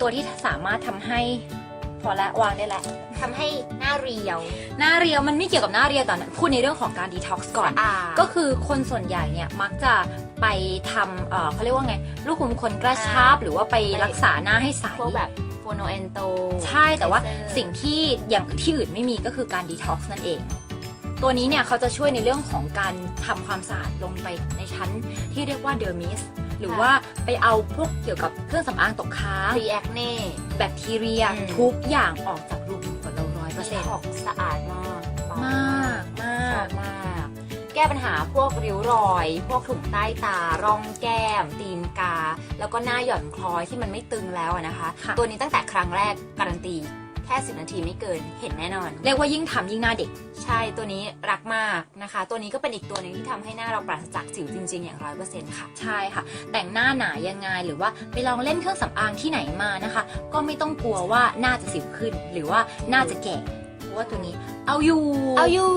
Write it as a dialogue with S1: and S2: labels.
S1: ตัวที่สามารถทำให้พอละวางได้แหละ
S2: ทำให้หน้าเรียว
S1: หน้าเรียวมันไม่เกี่ยวกับหน้าเรียวแต่พูดในเรื่องของการดีท็อกซ์ก่อน
S2: อ่า
S1: ก็คือคนส่วนใหญ่เนี่ยมักจะไปทำเอ่อเขาเรียกว่าไง ลูกขุมขนกระชับหรือว่าไปรักษาหน้าให้ใส
S2: พวกแบบโฟโนเอนโต
S1: ใช่แต่ว่าสิ่งที่อย่างที่อื่นไม่มีก็คือการดีท็อกซ์นั่นเอง ตัวนี้เนี่ยเขาจะช่วยในเรื่องของการทำความสะอาดลงไปในชั้นที่เรียกว่าเดอร์มิส หรือว่าไปเอาพวกเกี่ยวกับเครื่องสำอางตกค้าง
S2: รีแอคเน่
S1: แบคทีเรีย
S2: อืม
S1: ทุกอย่างออกจากรูขุมขนเราร้อยเปอร์
S2: ดี
S1: เซ็นต์
S2: ท็อกซ์สะอาดมากเบ
S1: มากม
S2: ชาอกบมากแก้ปัญหาพวกริ้วรอย พวกถุงใต้ตา ร่องแก้ม ตีนกา แล้วก็หน้าหย่อนคล้อยที่มันไม่ตึงแล้วอะนะคะ
S1: ค่ะ
S2: ตัวนี้ตั้งแต่ครั้งแรกการันตี แค่ 10 นาทีไม่เกินเห็นแน่นอน
S1: เรียกว่ายิ่งทำยิ่งหน้าเด็ก
S2: ใช่ตัวนี้รักมากนะคะ ตัวนี้ก็เป็นอีกตัวหนึ่งที่ทำให้หน้าเราปราศจากสิวจริง ๆ อย่างร้อยเปอร์เซ็นต์ค่ะ
S1: ใช่ค่ะ แต่งหน้าหนายังไงหรือว่าไปลองเล่นเครื่องสำอางที่ไหนมานะคะ ก็ไม่ต้องกลัวว่าหน้าจะสิวขึ้น หรือว่าหน้าจะแก่เพราะว่าตัวนี้เอาอยู่
S2: เอาอยู่